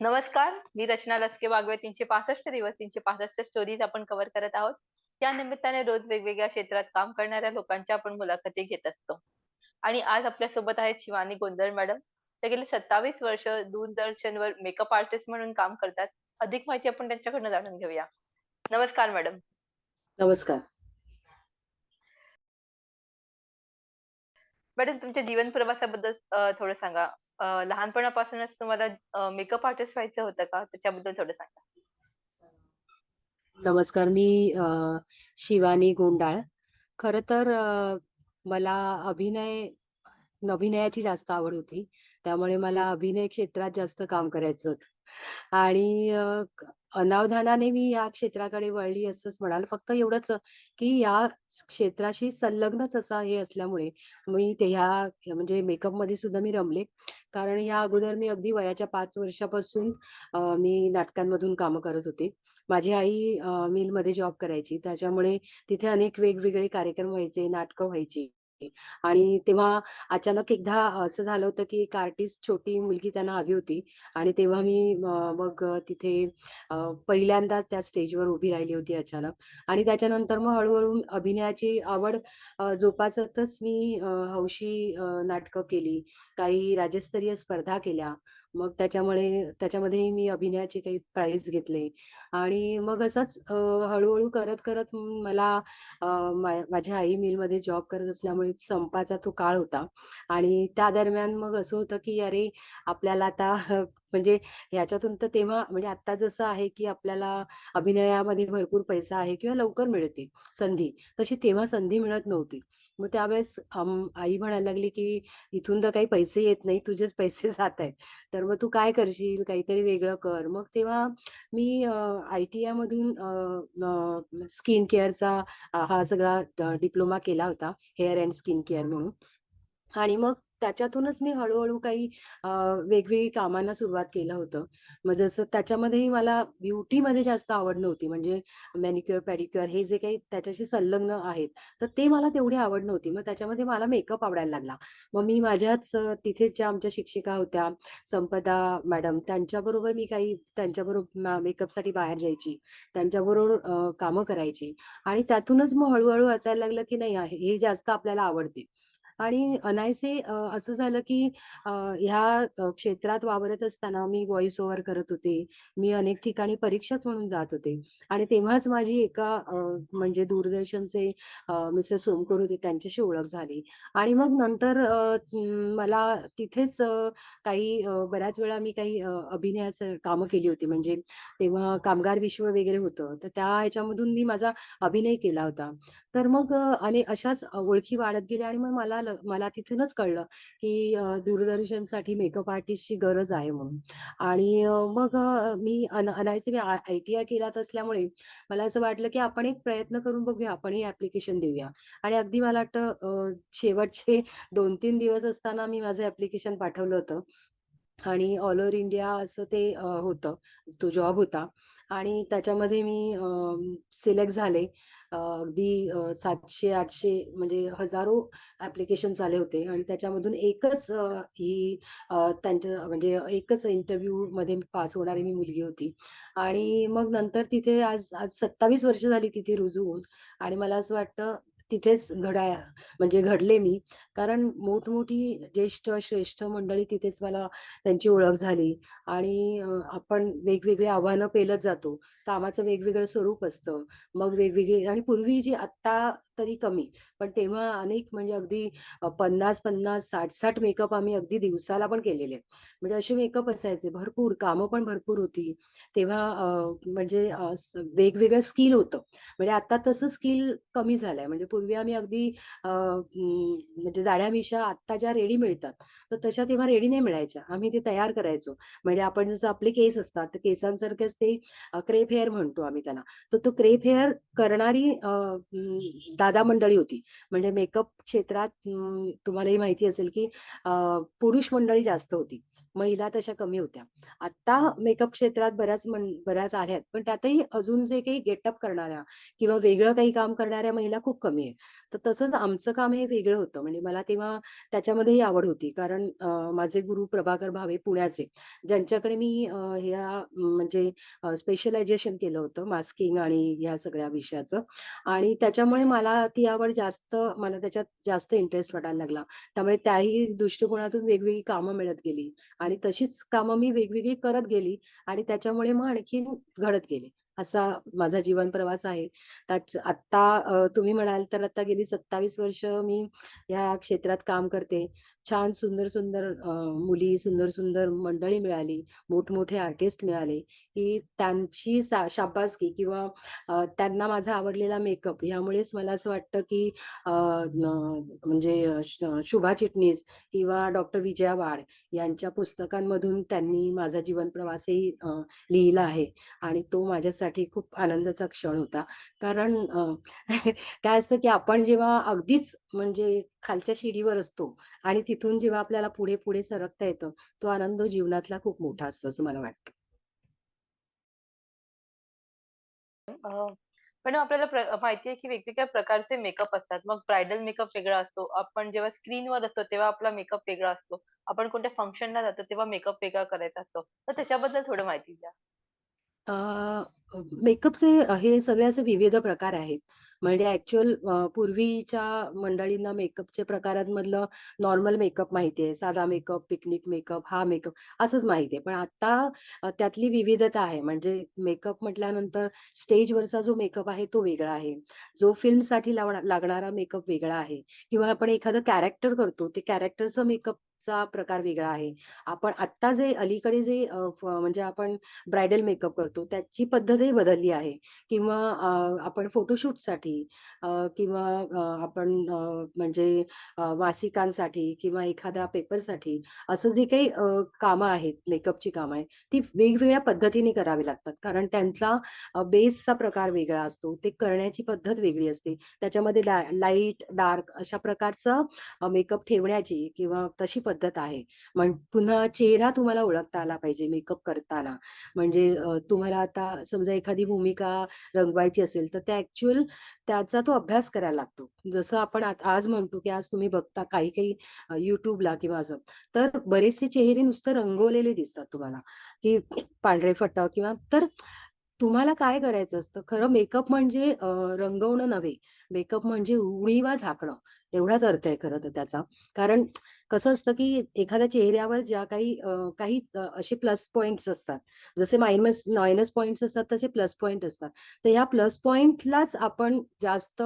नमस्कार, मी रचना लचके बागवे. 365 दिवस, 365 स्टोरीज आपण कव्हर करत आहोत. त्या निमित्ताने रोज वेगवेगळ्या क्षेत्रात काम करणाऱ्या लोकांच्या आपण मुलाखती घेत असतो. आणि आज आपल्यासोबत आहेत शिवानी गोंधळ मॅडम. त्या गेली 27 वर्ष दूरदर्शनवर मेकअप आर्टिस्ट म्हणून काम करतात. अधिक माहिती आपण त्यांच्याकडनं जाणून घेऊया. नमस्कार मॅडम. नमस्कार. मॅडम तुमच्या जीवन प्रवासाबद्दल थोडं सांगा. अ, लहानपणापासूनच तुम्हाला अ, मेकअप आर्टिस्ट व्हायचं होतं का? त्याच्याबद्दल थोडं सांगा. नमस्कार. मी अ, शिवानी गोंडाळ. खरं तर अ, मला अभिनय अभिनयाची जास्त आवड होती. त्यामुळे मला अभिनय क्षेत्रात जास्त काम करायचं होतं. आणि अ, क अनावधानाने मी या क्षेत्राकडे वळली असंच म्हणाल. फक्त एवढंच की या क्षेत्राशी संलग्नच असा हे असल्यामुळे मी ते ह्या म्हणजे मेकअपमध्ये सुद्धा मी रमले. कारण या अगोदर मी अगदी वयाच्या 5 वर्षापासून अ, मी नाटकांमधून कामं करत होते. माझी आई अ, मिलमध्ये जॉब करायची. त्याच्यामुळे तिथे अनेक वेगवेगळे कार्यक्रम व्हायचे, नाटकं व्हायची. आणि तेव्हा अचानक एकदा असं झालं होतं, की एक आर्टिस्ट छोटी मुलगी त्यांना हवी होती आणि तेव्हा मी मग तिथे अ, पहिल्यांदा त्या स्टेजवर उभी राहिली होती अचानक आणि त्याच्यानंतर मग हळूहळू अभिनयाची आवड जोपासतच मी हौशी नाटकं केली. काही राज्यस्तरीय स्पर्धा केल्या. मग त्याच्यामुळे त्याच्यामध्येही मी अभिनयाचे काही प्राइज घेतले. आणि मग असंच अ, करत-करत मला अ, मा माझी आई मिलमध्ये जॉब करत असल्यामुळे संपाचा तो काळ होता. आणि त्या दरम्यान मग असं होतं, की अरे, आपल्याला आता म्हणजे ह्याच्यातून तर तेव्हा म्हणजे आता जसं आहे, की आपल्याला अभिनयामध्ये भरपूर पैसा आहे किंवा लवकर मिळते संधी, तशी तेव्हा संधी मिळत नव्हती. मग त्यावेळेस आई म्हणायला लागली, की "इथून तर काही पैसे येत नाही, तुझेच पैसे जात आहेत. तर मग तू काय करशील? काहीतरी वेगळं कर." मग तेव्हा मी आय-टी-आयमधून स्किन केअरचा हा सगळा डिप्लोमा केला होता, हेअर अँड स्किन केअर म्हणून. आणि मग त्याच्यातूनच मी हळूहळू काही वेगवेगळी कामांना सुरुवात केलं होतं. मग जसं त्याच्यामध्येही मला ब्युटीमध्ये जास्त आवड नव्हती. म्हणजे मॅनिक्युअर, पॅडिक्युअर हे जे काही त्याच्याशी संलग्न आहेत, तर ते मला तेवढी आवड नव्हती. मग त्याच्यामध्ये मला मेकअप आवडायला लागला. मग मी माझ्याच तिथेच ज्या आमच्या शिक्षिका होत्या, संपदा मॅडम, त्यांच्याबरोबर मी काही त्यांच्याबरोबर मेकअपसाठी बाहेर जायची. त्यांच्याबरोबर कामं करायची आणि त्यातूनच मग हळूहळू असायला लागलं, की नाही हे जास्त आपल्याला आवडते. आणि अनायसे अ, असं झालं की अ, ह्या अ, क्षेत्रात वावरत असताना मी व्हॉइस ओव्हर करत होते. मी अनेक ठिकाणी परीक्षक म्हणून जात होते आणि तेव्हाच माझी एका अ, म्हणजे दूरदर्शनचे अ, मिस्टर सोमकर होते त्यांच्याशी ओळख झाली आणि मग नंतर अ, मला तिथेच अ, काही अ, बऱ्याच वेळा मी काही अ, अभिनयाचं कामं केली होती. म्हणजे तेव्हा कामगार विश्व वगैरे होतं. तर त्या ह्याच्यामधून मी माझा अभिनय केला होता. तर मग अ, आणि अशाच ओळखी वाढत गेल्या आणि मग मला मला तिथूनच कळलं, की दूरदर्शन दूरदर्शनसाठी मेकअप आर्टिस्टची गरज आहे म्हणून. आणि मग मी अन मी आय टी आय केलात असल्यामुळे मला असं वाटलं, की आपण एक प्रयत्न करून बघूया, आपणही ऍप्लिकेशन देऊया. आणि अगदी मला वाटतं शेवटचे 2-3 दिवस असताना मी माझं ऍप्लिकेशन पाठवलं होतं. आणि ऑल ओव्हर इंडिया असं ते होतं. तो जॉब होता आणि त्याच्यामध्ये मी सिलेक्ट झाले. अगदी सातशे आठशे म्हणजे हजारो ऍप्लिकेशन आले होते आणि त्याच्यामधून एकच ही त्यांच्या म्हणजे एकच इंटरव्ह्यूमध्ये पास होणारी मी मुलगी होती. आणि मग नंतर तिथे आज आज 27 वर्ष झाली तिथे रुजू होऊन आणि मला असं वाटतं तिथेच घडाय म्हणजे घडले मी. कारण मोठमोठी ज्येष्ठ, श्रेष्ठ मंडळी तिथेच मला त्यांची ओळख झाली आणि आपण वेगवेगळी आव्हानं पेलत जातो. कामाचं वेगवेगळं स्वरूप असतं. मग वेगवेगळी आणि पूर्वी जी आत्ता तरी कमी, पण तेव्हा अनेक म्हणजे अगदी पन्नास पन्नास साठ साठ मेकअप आम्ही अगदी दिवसाला पण केलेले. म्हणजे असे मेकअप असायचे भरपूर, कामं पण भरपूर होती. तेव्हा म्हणजे वेगवेगळं स्किल होतं. म्हणजे आता तसं स्किल कमी झालंय. म्हणजे पूर्वी आम्ही अगदी अं, म्हणजे दाढ्या मिशा आता ज्या रेडी मिळतात, तर तशा तेव्हा रेडी नाही मिळायच्या. आम्ही ते तयार करायचो. म्हणजे आपण जसं आपले केस असतात, तर केसांसारखेच ते क्रेप हेअर म्हणतो आम्ही त्याला. तर तो क्रेप हेअर करणारी दादा मंडळी होती. म्हणजे मेकअप क्षेत्रात तुम्हालाही माहिती असेल, की पुरुष मंडळी जास्त होती. महिला तशा कमी होत्या. आता मेकअप क्षेत्रात बऱ्याच बऱ्याच आहेत. पण त्यातही अजून जे काही गेटअप करणाऱ्या किंवा वेगळं काही काम करणाऱ्या महिला खूप कमी आहे. तर तसंच आमचं काम हे वेगळं होतं. म्हणजे मला तेव्हा त्याच्यामध्येही आवड होती. कारण अ, माझे गुरु प्रभाकर भावे पुण्याचे, ज्यांच्याकडे मी अ, ह्या म्हणजे स्पेशलायझेशन केलं होतं मास्किंग आणि ह्या सगळ्या विषयाचं आणि त्याच्यामुळे मला ती आवड जास्त मला त्याच्यात जास्त इंटरेस्ट वाटायला लागला. त्यामुळे त्याही दृष्टिकोनातून वेगवेगळी कामं मिळत गेली आणि तशीच कामं मी वेगवेगळी करत गेली आणि त्याच्यामुळे मग आणखी घडत गेले. असा माझा जीवन प्रवास आहे. त्याच आत्ता तुम्ही म्हणाल तर आता गेली 27 वर्ष मी या क्षेत्रात काम करते. छान सुंदर-सुंदर मुली, सुंदर-सुंदर मंडळी मिळाली, मोठमोठे आर्टिस्ट मिळाले, की त्यांची शाबासकी किंवा त्यांना माझा आवडलेला मेकअप यामुळेच मला असं वाटतं, की म्हणजे शुभा चिटणीस किंवा डॉक्टर विजया वाड यांच्या पुस्तकांमधून त्यांनी माझा जीवन प्रवासही लिहिला आहे आणि तो माझ्यासाठी खूप आनंदाचा क्षण होता. कारण काय असतं, की आपण जेव्हा अगदीच म्हणजे खालच्या शिडीवर असतो आणि तिथून जेव्हा आपल्याला पुढे-पुढे सरकता येतं, तो आनंद जीवनातला खूप मोठा असतो असं मला वाटतं. पण आपल्याला माहिती आहे की वेगवेगळ्या प्रकारचे मेकअप असतात. मग ब्राइडल मेकअप वेगळा असतो. आपण जेव्हा स्क्रीनवर असतो तेव्हा आपला मेकअप वेगळा असतो. आपण कोणत्या फंक्शनला जातो तेव्हा मेकअप वेगळा करायचा असतो. तर त्याच्याबद्दल थोडं माहिती द्या? मेकअपचे हे सगळे असे विविध प्रकार आहेत. म्हणजे ॲक्चुअल अ, पूर्वीच्या मंडळींना मेकअपच्या प्रकारांमधलं नॉर्मल मेकअप माहिती आहे. साधा मेकअप, पिकनिक मेकअप, हा मेकअप असंच माहिती आहे. पण आता त्यातली विविधता आहे. म्हणजे मेकअप म्हटल्यानंतर स्टेजवरचा जो मेकअप आहे तो वेगळा आहे. जो फिल्मसाठी लागणारा मेकअप वेगळा आहे किंवा आपण एखादं कॅरेक्टर करतो, ते कॅरेक्टरचं चा प्रकार वेगळा आहे. आपण आत्ता जे अलीकडे जे अ, फ म्हणजे आपण ब्राइडल मेकअप करतो, त्याची पद्धतही बदलली आहे किंवा अ, आपण फोटोशूटसाठी अ, किंवा अ, आपण अ, म्हणजे अ, मासिकांसाठी किंवा एखाद्या पेपरसाठी असं जे काही अ, कामं आहेत, मेकअपची कामं आहेत, ती वेगवेगळ्या पद्धतीने करावी लागतात. कारण त्यांचा अ, बेसचा प्रकार वेगळा असतो. ते करण्याची पद्धत वेगळी असते. त्याच्यामध्ये ला लाइट, डार्क अशा प्रकारचं अ, मेकअप ठेवण्याची किंवा तशी पद्धत आहे. पुन्हा चेहरा तुम्हाला ओळखता आला पाहिजे मेकअप करताना. म्हणजे तुम्हाला आता समजा एखादी भूमिका रंगवायची असेल, तर त्या ऍक्च्युअल त्याचा तो अभ्यास करायला लागतो. जसं आपण आज म्हणतो, की आज तुम्ही बघता काही-काही युट्यूबला किंवा असं, तर बरेचसे चेहरे नुसतं रंगवलेले दिसतात तुम्हाला, की पांढरे फटक किंवा तर तुम्हाला काय करायचं असतं, खरं मेकअप म्हणजे रंगवणं नव्हे. मेकअप म्हणजे उणिवा झाकणं, एवढाच अर्थ आहे खरं तर त्याचा. कारण कसं असतं, की एखाद्या चेहऱ्यावर ज्या काही काही असे प्लस पॉइंट्स असतात. जसे मायनस मायनस पॉइंट्स असतात, तसे प्लस पॉइंट असतात. तर ह्या प्लस पॉइंटलाच आपण जास्त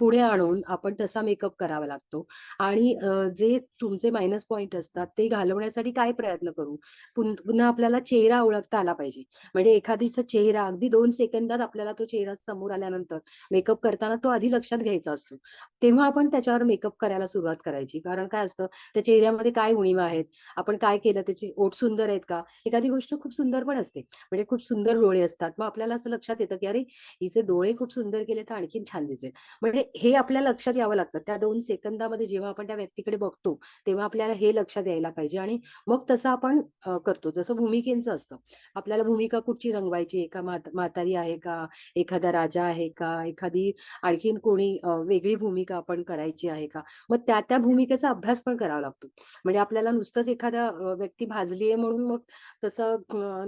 पुढे आणून आपण तसा मेकअप करावा लागतो. आणि जे तुमचे मायनस पॉइंट असतात, ते घालवण्यासाठी काय प्रयत्न करू? पुन्हा आपल्याला चेहरा ओळखता आला पाहिजे. म्हणजे एखादीचा चेहरा अगदी दोन सेकंदात आपल्याला तो चेहरा समोर आल्यानंतर मेकअप करताना तो आधी लक्षात घ्यायचा असतो. तेव्हा आपण त्याच्यावर मेकअप करायला सुरुवात करायची. कारण काय असतं, त्या चेहऱ्यामध्ये काय उणिवा आहेत? आपण काय केलं? त्याचे ओठ सुंदर आहेत का? एखादी गोष्ट खूप सुंदर पण असते. म्हणजे खूप सुंदर डोळे असतात. मग आपल्याला असं लक्षात येतं, की अरे, हिचे डोळे खूप सुंदर केले तर आणखीन छान दिसेल. म्हणजे हे आपल्या लक्षात यावं लागतं. त्या 2 सेकंदामध्ये जेव्हा आपण त्या व्यक्तीकडे बघतो, तेव्हा आपल्याला हे लक्षात यायला पाहिजे आणि मग तसं आपण अ, करतो. जसं भूमिकेचं असतं. आपल्याला भूमिका कुठची रंगवायची आहे म्हात म्हातारी आहे का? एखादा राजा आहे का? एखादी आणखीन कोणी वेगळी भूमिका आपण करायची आहे का? मग त्या-त्या भूमिकेचा अभ्यास पण करावा लागतो. म्हणजे आपल्याला नुसतंच एखादा व्यक्ती भाजली आहे म्हणून मग तसं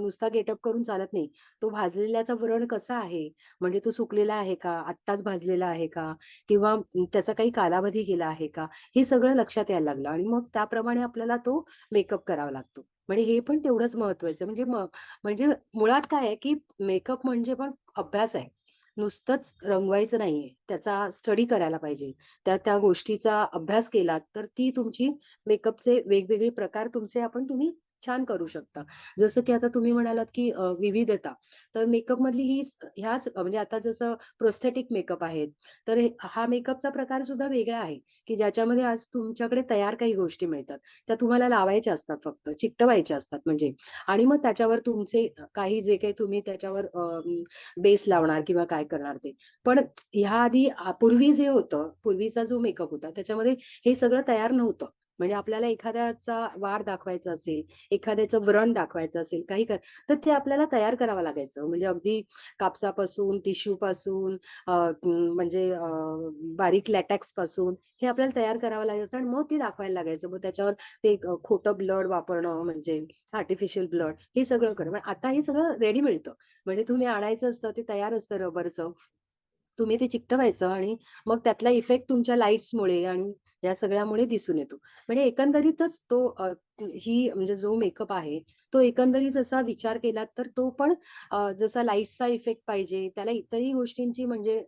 नुसता गेटअप करून चालत नाही. तो भाजलेल्याचा व्रण कसा आहे? म्हणजे तो सुकलेला आहे का? आत्ताच भाजलेला आहे का? किंवा त्याचा काही कालावधी गेला आहे का? हे सगळं लक्षात यायला लागलं आणि मग त्याप्रमाणे आपल्याला तो मेकअप करावा लागतो. म्हणजे हे पण तेवढंच महत्वाचं म्हणजे म्हणजे मुळात काय आहे, की मेकअप म्हणजे पण अभ्यास आहे. नुसतंच रंगवायचं नाहीये. त्याचा स्टडी करायला पाहिजे. त्या त्या गोष्टीचा अभ्यास केलात, तर ती तुमची मेकअपचे वेगवेगळे प्रकार तुमचे आपण तुम्ही छान करू शकता. जसं की आता तुम्ही म्हणालात, की विविधता. तर मेकअप मधली ही ह्याच म्हणजे आता जसं प्रोस्थेटिक मेकअप आहेत. तर हा मेकअपचा प्रकार सुद्धा वेगळा आहे, की ज्याच्यामध्ये आज तुमच्याकडे तयार काही गोष्टी मिळतात. त्या तुम्हाला लावायच्या असतात फक्त, चिकटवायच्या असतात म्हणजे आणि मग त्याच्यावर तुमचे काही जे काही तुम्ही त्याच्यावर बेस लावणार किंवा काय करणार ते. पण ह्या आधी पूर्वी जे होतं, पूर्वीचा जो मेकअप होता त्याच्यामध्ये हे सगळं तयार नव्हतं. म्हणजे आपल्याला एखाद्याचा वार दाखवायचा असेल, एखाद्याचं व्रण दाखवायचं असेल, काही कर तर ते आपल्याला तयार करावं लागायचं. म्हणजे अगदी कापसापासून, टिश्यूपासून अ, म्हणजे अ, बारीक लॅटेक्सपासून हे आपल्याला तयार करावं लागायचं आणि मग ते दाखवायला लागायचं. मग त्याच्यावर ते अ, खोटं ब्लड वापरणं म्हणजे आर्टिफिशियल ब्लड हे सगळं करणं. पण आता हे सगळं रेडी मिळतं. म्हणजे तुम्ही आणायचं असतं, ते तयार असतं रबरचं. तुम्ही ते चिकटवायचं आणि मग त्यातला इफेक्ट तुमच्या लाईट्समुळे आणि या सगळ्यामुळे दिसून येतो. म्हणजे एकंदरीतच तो ही म्हणजे जो मेकअप आहे, तो एकंदरीत असा विचार केला तर तो पण जसा लाईटचा इफेक्ट पाहिजे, त्याला इतरही गोष्टींची म्हणजे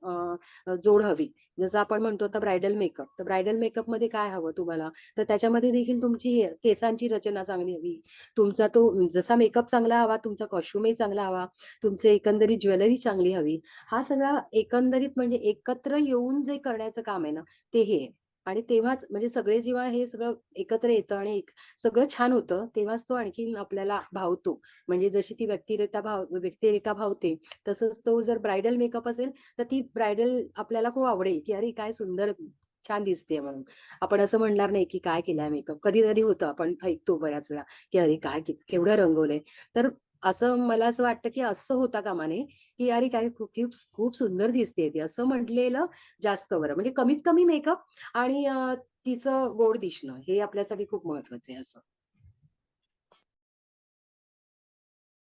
जोड हवी. जसं आपण म्हणतो आता ब्रायडल मेकअप. तर मेकअपमध्ये काय हवं तुम्हाला? तर त्याच्यामध्ये देखील तुमची केसांची रचना चांगली हवी. तुमचा तो जसा मेकअप चांगला हवा, तुमचा कॉस्ट्युमही चांगला हवा, तुमची एकंदरीत ज्वेलरी चांगली हवी. हा सगळा एकंदरीत म्हणजे एकत्र येऊन जे करण्याचं काम आहे ना, ते हे आहे. आणि तेव्हाच म्हणजे सगळे जेव्हा हे सगळं एकत्र येतं आणि एक सगळं छान होतं, तेव्हाच तो आणखीन आपल्याला भावतो. म्हणजे जशी ती व्यक्तिरेखा भाव व्यक्तिरेखा भावते, तसंच तो जर ब्रायडल मेकअप असेल, तर ती ब्रायडल आपल्याला खूप आवडेल, की "अरे, काय सुंदर छान दिसते म्हणून. आपण असं म्हणणार नाही, की "काय केलाय मेकअप?" कधी-कधी होतं, आपण ऐकतो बऱ्याच वेळा, की "अरे, काय केवढं रंगवलंय." तर असं मला असं वाटतं, की असं होता कामा नये, की "अरे, काय खूप खूप खूप सुंदर दिसते ती." असं म्हटलेलं जास्त बरं. म्हणजे कमीत कमी मेकअप आणि तिचं गोड दिसणं हे आपल्यासाठी खूप महत्वाचं आहे असं.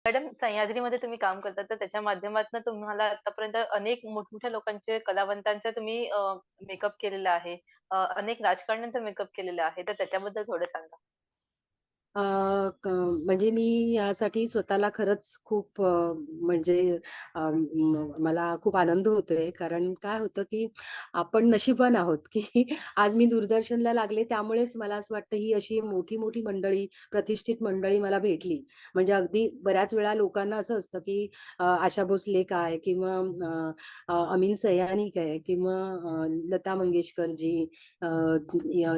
मॅडम सह्याद्रीमध्ये तुम्ही काम करता, तर त्याच्या माध्यमातून तुम्हाला आतापर्यंत अनेक मोठमोठ्या लोकांचे, कलावंतांचा तुम्ही मेकअप केलेला आहे. अनेक राजकारण्यांचा मेकअप केलेला आहे. तर त्याच्याबद्दल थोडं सांगा? अ, क म्हणजे मी यासाठी स्वतःला खरंच खूप अ, म्हणजे अ, म मला खूप आनंद होतोय. कारण काय होतं, की आपण नशीबवान आहोत, की आज मी दूरदर्शनला लागले. त्यामुळेच मला असं वाटतं, ही अशी मोठी-मोठी मंडळी, प्रतिष्ठित मंडळी मला भेटली. म्हणजे अगदी बऱ्याच वेळा लोकांना असं असतं, की अ, आशा भोसले काय किंवा अ, अ, अमीन सयानी काय किंवा अ, लता मंगेशकरजी अ,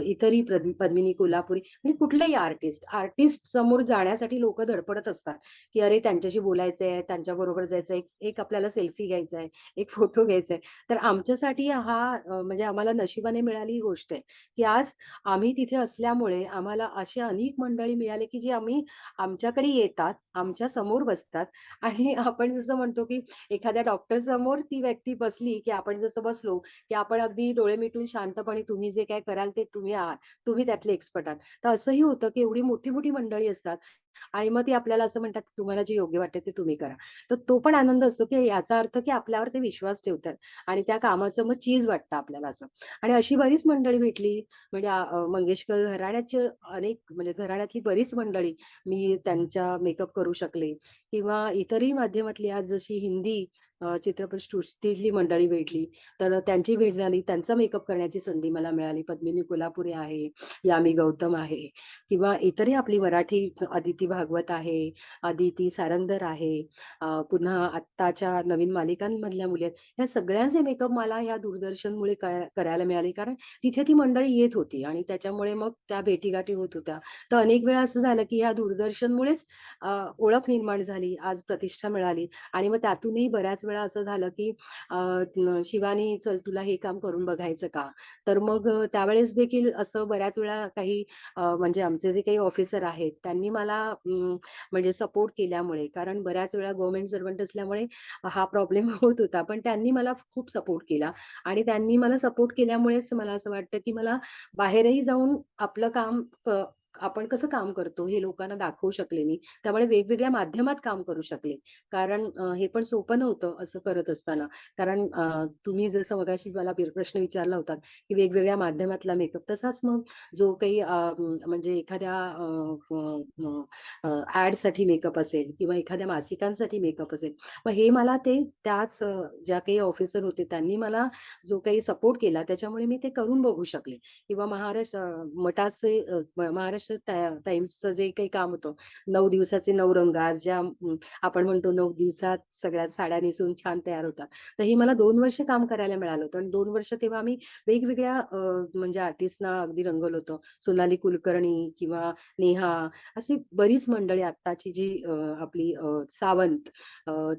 इतरही पद्मिनी कोल्हापुरी म्हणजे कुठलेही आर्टिस्ट. आर्टिस्ट समोर जाण्यासाठी लोक धडपडत असतात, की अरे त्यांच्याशी बोलायचंय, त्यांच्या बरोबर जायचंय, एक आपल्याला सेल्फी घ्यायचा आहे, एक फोटो घ्यायचा आहे. तर आमच्यासाठी हा म्हणजे आम्हाला नशिबाने मिळाली ही गोष्ट आहे, की आज आम्ही तिथे असल्यामुळे आम्हाला अशी अनेक मंडळी मिळाली, की जी आम्ही आमच्याकडे येतात, आमच्यासमोर बसतात आणि आपण जसं म्हणतो, की एखाद्या डॉक्टर समोर ती व्यक्ती बसली, की आपण जसं बसलो, की आपण अगदी डोळे मिटून शांतपणे तुम्ही जे काय कराल ते तुम्ही आहात. तुम्ही त्यातले एक्सपर्ट आहात. तर असंही होतं, की एवढी मोठी मोठी-मोठी मंडळी असतात. आणि मग ती आपल्याला असं म्हणतात, तुम्हाला जे योग्य वाटतं ते तुम्ही करा. तर तो पण आनंद असतो, की याचा अर्थ, की आपल्यावर ते विश्वास ठेवतात आणि त्या कामाचं मग चीज वाटतं आपल्याला असं. आणि अशी बरीच मंडळी भेटली म्हणजे मंगेशकर घराण्याचे अनेक म्हणजे घराण्यातली बरीच मंडळी मी त्यांच्या मेकअप करू शकले किंवा इतरही माध्यमातली आज जशी हिंदी चित्रपट सृष्टीतली मंडळी भेटली. तर त्यांची भेट झाली. त्यांचा मेकअप करण्याची संधी मला मिळाली. पद्मिनी कोल्हापुरे आहे, यामी गौतम आहे किंवा इतरही आपली मराठी अदिती भागवत आहे, अदिती सारंगधर आहे. पुन्हा आत्ताच्या नवीन मालिकांमधल्या मुली आहेत. ह्या सगळ्यांचे मेकअप मला या दूरदर्शनमुळे करायला मिळाले. कारण तिथे ती मंडळी येत होती आणि त्याच्यामुळे मग त्या भेटीगाठी होत होत्या. तर अनेक वेळा असं झालं, की या दूरदर्शनमुळेच ओळख निर्माण झाली, आज प्रतिष्ठा मिळाली आणि मग त्यातूनही बऱ्याच वेळा असं झालं, की "शिवानी चल तुला हे काम करून बघायचं का?" तर मग त्यावेळेस देखील असं बऱ्याच वेळा काही म्हणजे आमचे जे काही ऑफिसर आहेत त्यांनी मला म्हणजे सपोर्ट केल्यामुळे कारण बऱ्याच वेळा गव्हर्नमेंट सर्वंट असल्यामुळे हा प्रॉब्लेम होत होता. पण त्यांनी मला खूप सपोर्ट केला आणि त्यांनी मला सपोर्ट केल्यामुळेच मला असं वाटतं, की मला बाहेरही जाऊन आपलं काम आपण कसं काम करतो हे लोकांना दाखवू शकले मी. त्यामुळे वेगवेगळ्या माध्यमात काम करू शकले. कारण हे पण सोपं नव्हतं असं करत असताना. कारण तुम्ही जसं मगाशी मला प्रश्न विचारला होता, की वेगवेगळ्या माध्यमातला मेकअप तसाच मग जो काही म्हणजे एखाद्या ऍडसाठी मेकअप असेल किंवा एखाद्या मासिकांसाठी मेकअप असेल. मग हे मला ते त्याच ज्या काही ऑफिसर होते त्यांनी मला जो काही सपोर्ट केला त्याच्यामुळे मी ते करून बघू शकले किंवा महाराष्ट्र मटाचे मठाचे महाराष्ट्र महाराष्ट्र टाइम्सचं जे काही काम होतं, नऊ दिवसाचे नऊ रंग आज ज्या आपण म्हणतो नऊ दिवसात सगळ्या साड्या नेसून छान तयार होतात. तर हे मला दोन वर्ष काम करायला मिळालं होतं आणि दोन वर्ष तेव्हा आम्ही वेगवेगळ्या म्हणजे आर्टिस्टना अगदी रंगवलं होतं. सोनाली कुलकर्णी किंवा नेहा अशी बरीच मंडळी आत्ताची जी आपली सावंत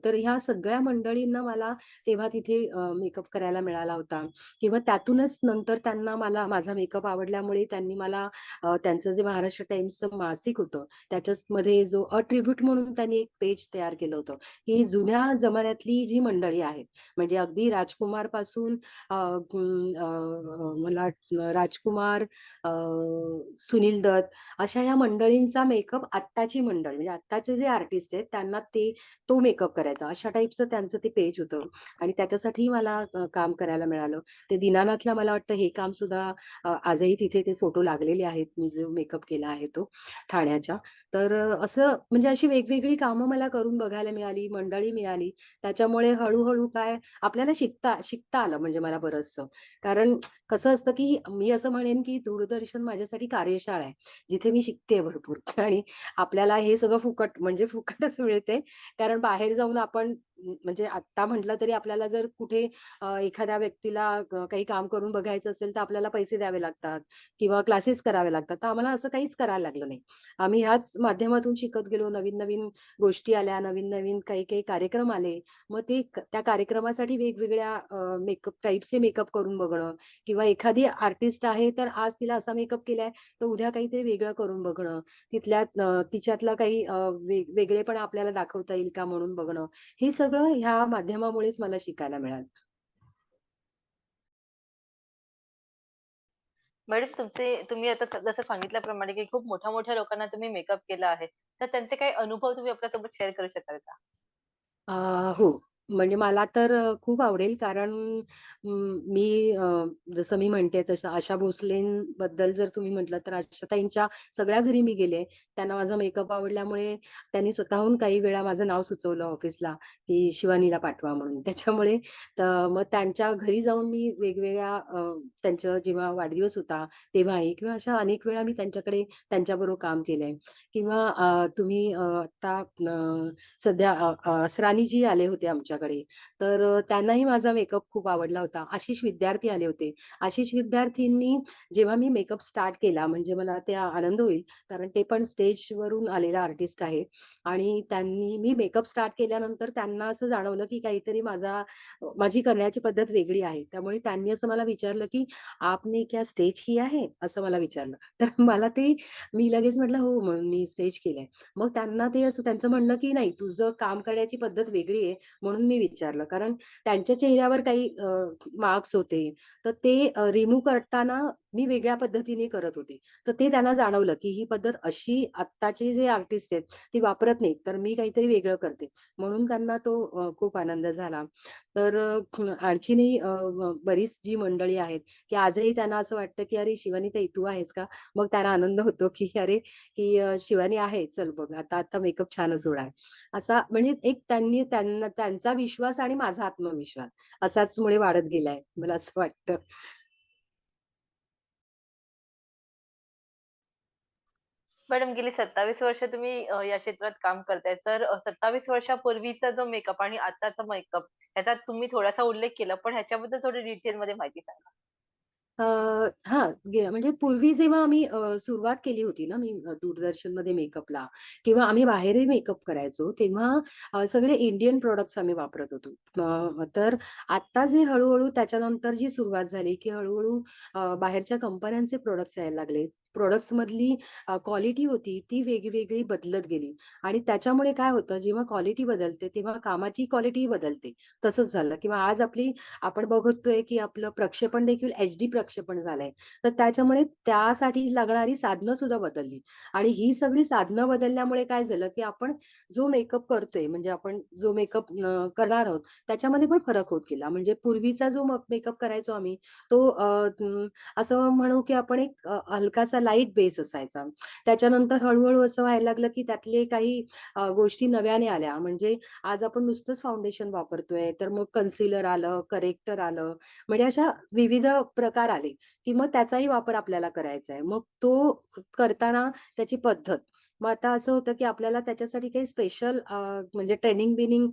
तर ह्या सगळ्या मंडळींना मला तेव्हा तिथे मेकअप करायला मिळाला होता किंवा त्यातूनच नंतर त्यांना मला माझा मेकअप आवडल्यामुळे त्यांनी मला त्यांचं जे महाराष्ट्र टाइम्सचं मासिक होतं, त्याच्यामध्ये जो अट्रिब्यूट म्हणून त्यांनी एक पेज तयार केलं होतं, की जुन्या जमान्यातली जी मंडळी आहेत, म्हणजे अगदी राजकुमारपासून मला वाटतं राजकुमार, अ, सुनील दत्त अशा या मंडळींचा मेकअप आत्ताची मंडळी म्हणजे आत्ताचे जे आर्टिस्ट आहेत त्यांना ते तो मेकअप करायचा. अशा टाइपचं त्यांचं ते पेज होतं आणि त्याच्यासाठी मला काम करायला मिळालं. ते दीनानाथला मला वाटतं हे काम सुद्धा आजही तिथे ते फोटो लागलेले आहेत. मी जो मेकअप केला आहे तो ठाण्याच्या. तर असं म्हणजे अशी वेगवेगळी कामं मला करून बघायला मिळाली, मंडळी मिळाली. त्याच्यामुळे हळू-हळू काय आपल्याला शिकता शिकता आलं म्हणजे मला बरचसं. कारण कसं असतं, की मी असं म्हणेन, की दूरदर्शन माझ्यासाठी कार्यशाळा आहे. जिथे मी शिकते भरपूर आणि आपल्याला हे सगळं फुकट म्हणजे फुकटच मिळते. कारण बाहेर जाऊन आपण म्हणजे आत्ता म्हटलं तरी आपल्याला जर कुठे अ, एखाद्या व्यक्तीला अ, काही काम करून बघायचं असेल, तर आपल्याला पैसे द्यावे लागतात किंवा क्लासेस करावे लागतात. तर आम्हाला असं काहीच करायला लागलं नाही. आम्ही ह्याच माध्यमातून शिकत गेलो. नवीन-नवीन गोष्टी आल्या, नवीन-नवीन काही-काही कार्यक्रम आले. मग ते त्या कार्यक्रमासाठी वेगवेगळ्या मेकअप टाईपचे मेकअप करून बघणं किंवा एखादी आर्टिस्ट आहे, तर आज तिला असा मेकअप केलाय, तर उद्या काहीतरी वेगळं करून बघणं. तिथल्या तिच्यातलं काही वेगळे पण वेगळेपणा आपल्याला दाखवता येईल का म्हणून बघणं. हे सगळं ह्या माध्यमामुळेच मला शिकायला मिळालं. मॅडम तुमचे तुम्ही आता स- जसं सांगितल्याप्रमाणे की खूप मोठ्या-मोठ्या लोकांना तुम्ही मेकअप केला आहे. तर त्यांचे काही अनुभव तुम्ही आपल्यासोबत शेअर करू शकाल का? अ, हो. म्हणजे मला तर अ, खूप आवडेल कारण अं, मी अ, जसं मी म्हणते तसं आशा भोसलेंबद्दल जर तुम्ही म्हटलं तर आशाताईंच्या सगळ्या घरी मी गेले. त्यांना माझा मेकअप आवडल्यामुळे त्यांनी स्वतःहून काही वेळा माझं नाव सुचवलं ऑफिसला, की शिवानीला पाठवा म्हणून. त्याच्यामुळे तर मग त्यांच्या घरी जाऊन मी वेगवेगळ्या अ, त्यांचा जेव्हा वाढदिवस होता तेव्हाही किंवा अशा अनेक वेळा मी त्यांच्याकडे त्यांच्याबरोबर काम केलंय किंवा अ, तुम्ही अ, आता अ, सध्या अ, अ, असरानीजी आले होते आमच्या आमच्याकडे. तर त्यांनाही माझा मेकअप खूप आवडला होता. आशिष विद्यार्थी आले होते. आशिष विद्यार्थींनी जेव्हा मी मेकअप स्टार्ट केला म्हणजे मला ते आनंद होईल, कारण ते पण स्टेजवरून आलेला आर्टिस्ट आहे आणि त्यांनी मी मेकअप स्टार्ट केल्यानंतर त्यांना असं जाणवलं, की काहीतरी माझा माझी करण्याची पद्धत वेगळी आहे. त्यामुळे त्यांनी असं मला विचारलं, की "आपने क्या स्टेज ही आहे असं मला विचारलं. तर मला ते मी लगेच म्हटलं, "हो," म्हणून मी स्टेज केलंय. मग त्यांना ते असं त्यांचं म्हणणं, की "नाही, तुझं काम करण्याची पद्धत वेगळी आहे." म्हणून मी विचारलं. कारण त्यांच्या चेहऱ्यावर काही मार्क्स होते. तर ते रिमूव्ह करताना मी वेगळ्या पद्धतीने करत होते. तर ते त्यांना जाणवलं, की ही पद्धत अशी आत्ताचे जे आर्टिस्ट आहेत, ती वापरत नाहीत. तर मी काहीतरी वेगळं करते. म्हणून त्यांना तो खूप आनंद झाला. तर आणखीनही बरीच जी मंडळी आहेत, की आजही त्यांना असं वाटतं, की "अरे, शिवानी तर तू आहेस का?" मग त्यांना आनंद होतो, की "अरे, की शिवानी आहे. चल बघ आता आता मेकअप छानच होणार." असा म्हणजे एक त्यांनी त्यांना त्यांचा विश्वास आणि माझा आत्मविश्वास असाच मुळे वाढत गेलाय, मला असं वाटतं. मॅडम गेली 27 वर्ष तुम्ही अ, या क्षेत्रात काम करताय. तर अ, 27 वर्षापूर्वीचा जो मेकअप आणि आताचा मेकअप ह्याचा तुम्ही थोडासा उल्लेख केला, पण ह्याच्याबद्दल थोडी डिटेलमध्ये माहिती सांगा? अ, हां, गे म्हणजे पूर्वी जेव्हा आम्ही अ, सुरुवात केली होती ना, मी अ, दूरदर्शनमध्ये मेकअपला किंवा आम्ही बाहेरही मेकअप करायचो, तेव्हा अ, सगळे इंडियन प्रॉडक्ट्स आम्ही वापरत होतो. अ, तर आता जे हळू-हळू त्याच्यानंतर जी सुरुवात झाली, की हळू-हळू अ, बाहेरच्या कंपन्यांचे प्रॉडक्ट्स यायला लागले. प्रॉडक्ट्समधली अ, क्वालिटी होती ती वेगवेगळी बदलत गेली आणि त्याच्यामुळे काय होतं, जेव्हा क्वालिटी बदलते, तेव्हा कामाची क्वालिटीही बदलते. तसंच झालं किंवा आज आपली आपण बघतोय, की आपलं प्रक्षेपण देखील एचडी प्रक्षेपण झालंय. तर त्याच्यामुळे त्यासाठी लागणारी साधनं सुद्धा बदलली आणि ही सगळी साधनं बदलल्यामुळे काय झालं, की आपण जो मेकअप करतोय, म्हणजे आपण जो मेकअप करणार आहोत, त्याच्यामध्ये पण फरक होत गेला. म्हणजे पूर्वीचा जो मेकअप करायचो आम्ही, तो असं म्हणू, की आपण एक हलकासा लाइट बेस असायचा. त्याच्यानंतर हळूहळू असं व्हायला लागलं, की त्यातले काही गोष्टी नव्याने आल्या. म्हणजे आज आपण नुसतंच फाउंडेशन वापरतोय, तर मग कन्सिलर आलं, करेक्टर आलं. म्हणजे अशा विविध प्रकार आले, की मग त्याचाही वापर आपल्याला करायचा आहे. मग तो करताना त्याची पद्धत. मग आता असं होतं, की आपल्याला त्याच्यासाठी काही स्पेशल म्हणजे ट्रेनिंग-बिनिंग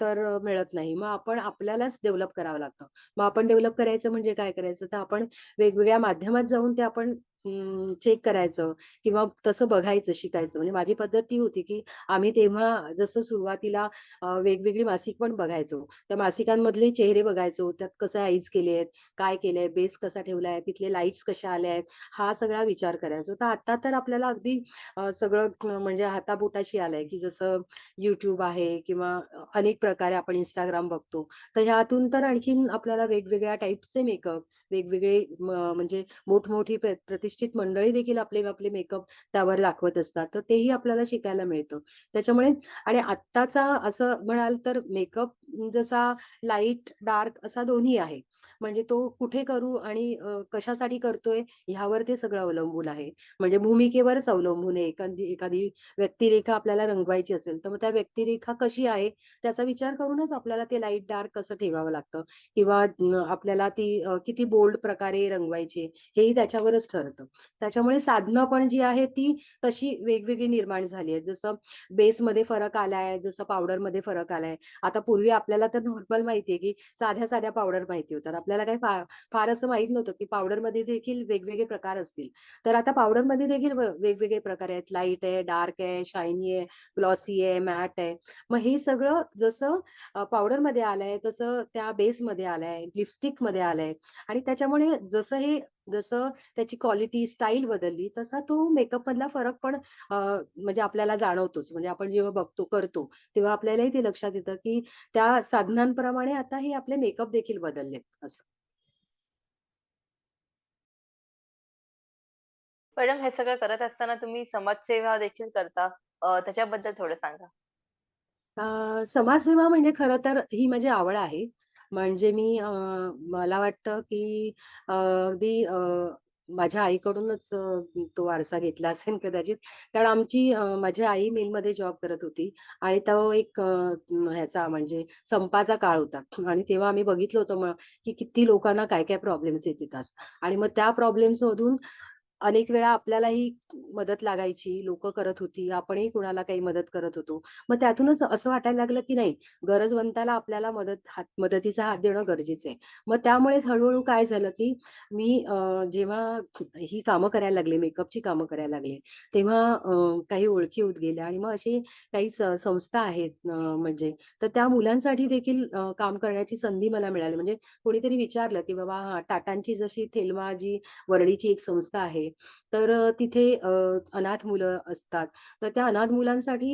तर मिळत नाही. मग आपण आपल्यालाच डेव्हलप करावं लागतं. मग आपण डेव्हलप करायचं म्हणजे काय करायचं? तर आपण वेगवेगळ्या माध्यमात जाऊन ते आपण चेक करायचं किंवा तसं बघायचं, शिकायचं. म्हणजे माझी पद्धत ती होती, की आम्ही तेव्हा जसं सुरुवातीला वेगवेगळी मासिक पण बघायचो. त्या मासिकांमधले चेहरे बघायचो. त्यात कसं आईज केले आहेत, काय केलंय, बेस कसा ठेवलाय, तिथले लाईट्स कशा आल्या आहेत, हा सगळा विचार करायचो. तर आता तर आपल्याला अगदी सगळं म्हणजे हाताबोटाशी आलंय, की जसं युट्यूब आहे किंवा अनेक प्रकारे आपण इंस्टाग्राम बघतो. तर ह्यातून तर आणखीन आपल्याला वेगवेगळ्या टाइपचे मेकअप, वेगवेगळे म्हणजे मोठमोठी प्रति प्रतिष्ठित मंडळी देखील आपले आपले मेकअप त्यावर दाखवत असतात. तर तेही आपल्याला शिकायला मिळतं. त्याच्यामुळे आणि आत्ताचा असं म्हणाल तर मेकअप जसा लाइट, डार्क असा दोन्ही आहे. म्हणजे तो कुठे करू आणि अ, कशासाठी करतोय ह्यावर ते सगळं अवलंबून आहे. म्हणजे भूमिकेवरच अवलंबून आहे. एखादी एखादी व्यक्तिरेखा आपल्याला रंगवायची असेल, तर मग त्या व्यक्तिरेखा कशी आहे त्याचा विचार करूनच आपल्याला ते लाइट, डार्क कसं ठेवावं लागतं किंवा अ, आपल्याला ती अ, किती बोल्ड प्रकारे रंगवायची हेही त्याच्यावरच ठरतं. त्याच्यामुळे साधनं पण जी आहेत ती तशी वेगवेगळी निर्माण झाली आहेत. जसं बेसमध्ये फरक आलाय, जसं पावडरमध्ये फरक आलाय. आता पूर्वी आपल्याला तर नॉर्मल माहिती आहे, की साध्या-साध्या पावडर माहिती होतात. आपल्याला काही फार फार असं माहीत नव्हतं, की पावडरमध्ये देखील वेगवेगळे प्रकार असतील. तर आता पावडरमध्ये देखील वेगवेगळे प्रकार आहेत. लाइट आहे, डार्क आहे, शायनी आहे, ग्लॉसी आहे, मॅट आहे. मग हे सगळं जसं पावडरमध्ये आलंय, तसं त्या बेसमध्ये आलंय, लिपस्टिकमध्ये आलंय आणि त्याच्यामुळे जसं हे जसं त्याची क्वालिटी, स्टाईल बदलली, तसा तो मेकअपमधला फरक पण अ, म्हणजे आपल्याला जाणवतोच. म्हणजे आपण जेव्हा बघतो, करतो, तेव्हा आपल्यालाही ते लक्षात येतं, की त्या साधनांप्रमाणे आता हे आपले मेकअप देखील बदललेत असं. मॅडम हे सगळं करत असताना तुम्ही समाजसेवा देखील करता. अ, त्याच्याबद्दल थोडं सांगा? अ, समाजसेवा म्हणजे खरं तर ही माझी आवड आहे. म्हणजे मी अ, मला वाटतं, की अ, अगदी अ, माझ्या आईकडूनच अ, तो वारसा घेतला असेल कदाचित. कारण आमची अ, माझी आई मिलमध्ये जॉब करत होती आणि तो एक अ, ह्याचा म्हणजे संपाचा काळ होता आणि तेव्हा आम्ही बघितलं होतं मग, की किती लोकांना काय-काय प्रॉब्लेम्स येत आणि मग त्या प्रॉब्लेम्समधून अनेक वेळा आपल्यालाही मदत लागायची, लोक करत होती, आपणही कुणाला काही मदत करत होतो. मग त्यातूनच असं वाटायला लागलं, की नाही गरजवंताला आपल्याला मदत हात मदतीचा हात देणं गरजेचं आहे. मग त्यामुळेच हळूहळू काय झालं, की मी जेव्हा ही कामं करायला लागले, मेकअपची कामं करायला लागले, तेव्हा काही ओळखी होत गेल्या आणि मग अशी काही संस्था आहेत म्हणजे तर त्या मुलांसाठी देखील काम करण्याची संधी मला मिळाली. म्हणजे कोणीतरी विचारलं, की बाबा हा टाटांची जशी थेलमा जी वरळीची एक संस्था आहे. तर तिथे अनाथ मुलं असतात. तर त्या अनाथ मुलांसाठी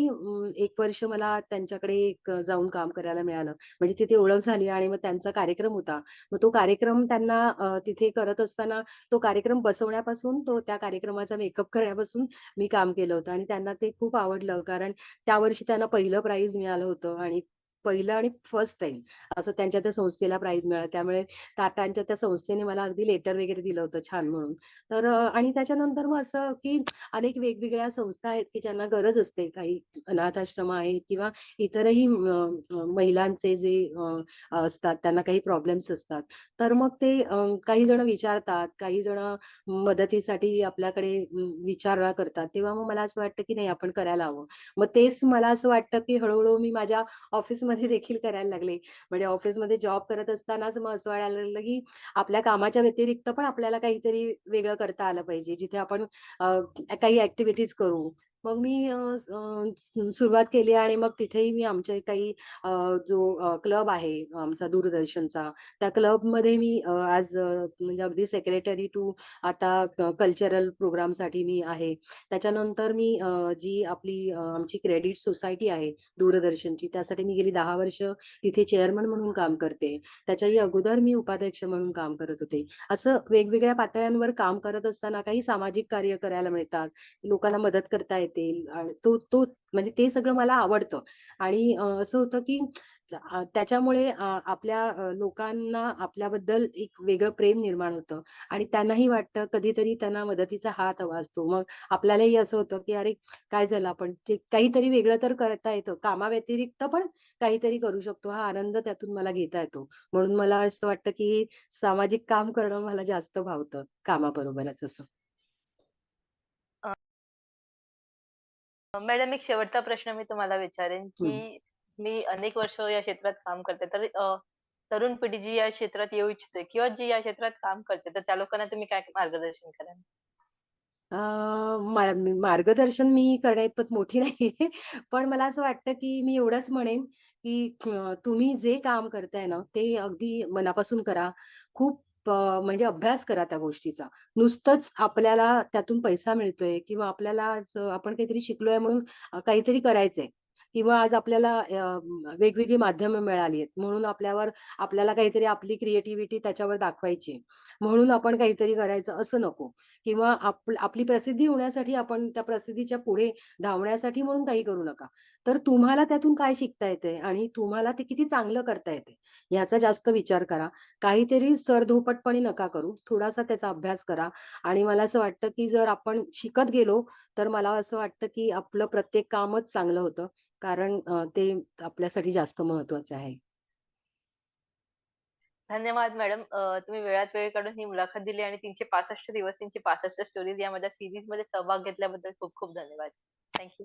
एक वर्ष मला त्यांच्याकडे जाऊन काम करायला मिळालं. म्हणजे तिथे ओळख झाली आणि मग त्यांचा कार्यक्रम होता. मग तो कार्यक्रम त्यांना तिथे करत असताना तो कार्यक्रम बसवण्यापासून तो त्या कार्यक्रमाचा मेकअप करण्यापासून मी काम केलं होतं आणि त्यांना ते खूप आवडलं. कारण त्या वर्षी त्यांना पहिलं प्राइज मिळालं होतं आणि पहिलं आणि फर्स्ट टाइम असं त्यांच्या त्या संस्थेला प्राइज मिळालं. त्यामुळे टाटांच्या त्या संस्थेने मला अगदी लेटर वगैरे दिलं होतं छान म्हणून. तर आणि त्याच्यानंतर मग असं की अनेक वेगवेगळ्या संस्था आहेत की ज्यांना गरज असते. काही अनाथ आश्रम आहेत किंवा इतरही महिलांचे जे असतात त्यांना काही प्रॉब्लेम्स असतात. तर मग ते काही जण विचारतात, काही जण मदतीसाठी आपल्याकडे विचारणा करतात. तेव्हा मग मला असं वाटतं की नाही आपण करायला हवं. मग तेच मला असं वाटतं की हळूहळू मी माझ्या ऑफिस ऑफिसमध्ये देखील करायला लागले. म्हणजे ऑफिसमध्ये जॉब करत असतानाच मग असं वाटायला लागलं की आपल्या कामाच्या व्यतिरिक्त पण आपल्याला काहीतरी वेगळं करता आलं पाहिजे. जिथे आपण काही ऍक्टिव्हिटीज करू. मग मी अ, अ, सुरुवात केली आणि मग तिथेही मी आमचे काही अ, जो क्लब आहे आमचा दूरदर्शनचा, त्या क्लबमध्ये मी अ, अ, म्हणजे अगदी सेक्रेटरी टू आता कल्चरल प्रोग्रामसाठी मी आहे. त्याच्यानंतर मी अ, जी आपली अ, आमची क्रेडिट सोसायटी आहे दूरदर्शनची, त्यासाठी मी गेली 10 वर्ष तिथे चेअरमन म्हणून काम करते. त्याच्याही अगोदर मी उपाध्यक्ष म्हणून काम करत होते. असं वेगवेगळ्या पातळ्यांवर काम करत असताना काही सामाजिक कार्य करायला मिळतात. लोकांना मदत करता येते आणि तो तो म्हणजे ते सगळं मला आवडतं आणि असं होतं की त्याच्यामुळे आपल्या लोकांना आपल्याबद्दल एक वेगळं प्रेम निर्माण होतं आणि त्यांनाही वाटतं कधीतरी त्यांना मदतीचा हात हवा असतो. मग आपल्यालाही असं होतं, की अरे काय झालं आपण काहीतरी वेगळं तर करता येतं. कामाव्यतिरिक्त पण काहीतरी करू शकतो. हा आनंद त्यातून मला घेता येतो. म्हणून मला असं वाटतं, की सामाजिक काम करणं मला जास्त भावतं कामाबरोबरच असं. मॅडम एक शेवटचा प्रश्न मी तुम्हाला विचारेन, हं. की मी अनेक वर्ष या क्षेत्रात काम करते. तर अ, तरुण पिढी जी या क्षेत्रात येऊ इच्छिते किंवा जी या क्षेत्रात काम करते, तर त्या लोकांना तुम्ही काय मार्गदर्शन कराल? अ, मार्गदर्शन मी करण्याइतपत मोठी नाहीये. पण मला असं वाटतं, की मी एवढंच म्हणेन, की अ, तुम्ही जे काम करताय ना, ते अगदी मनापासून करा. खूप म्हणजे अभ्यास करा त्या गोष्टीचा. नुसतंच आपल्याला त्यातून पैसा मिळतोय किंवा आपल्याला आपण काहीतरी शिकलोय म्हणून काहीतरी करायचंय किंवा आज आपल्याला वेगवेगळी माध्यमं मिळाली आहेत म्हणून आपल्यावर आपल्याला काहीतरी आपली क्रिएटिव्हिटी त्याच्यावर दाखवायची म्हणून आपण काहीतरी करायचं असं नको. किंवा आप आपली प्रसिद्धी होण्यासाठी आपण त्या प्रसिद्धीच्या पुढे धावण्यासाठी म्हणून काही करू नका. तर तुम्हाला त्यातून काय शिकता येतंय आणि तुम्हाला ते किती चांगलं करता येते याचा जास्त विचार करा. काहीतरी सरधोपटपणे नका करू. थोडासा त्याचा अभ्यास करा आणि मला असं वाटतं, की जर आपण शिकत गेलो, तर मला असं वाटतं, की आपलं प्रत्येक कामच चांगलं होतं. कारण अ, ते आपल्यासाठी जास्त महत्वाचं आहे. धन्यवाद मॅडम. अ, तुम्ही वेळात वेळ काढून ही मुलाखत दिली आणि 365 दिवस 365 स्टोरीज या माझ्या सीरीजमध्ये सहभाग घेतल्याबद्दल खूप खूप धन्यवाद. थँक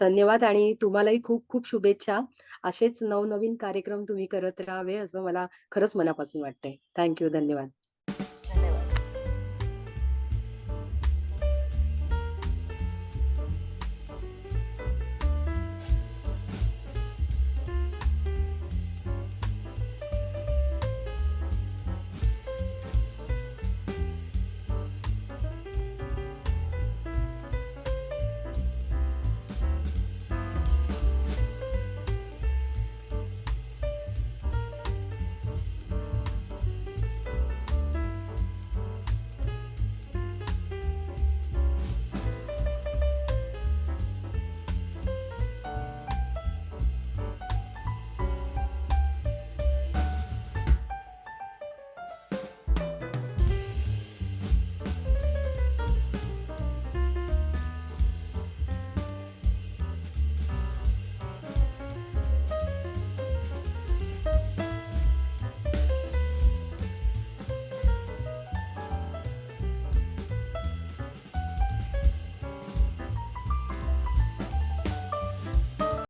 धन्यवाद आणि तुम्हालाही खूप खूप शुभेच्छा. असेच नवनवीन कार्यक्रम तुम्ही करत राहावे, असं मला खरंच मनापासून वाटतंय. थँक धन्यवाद.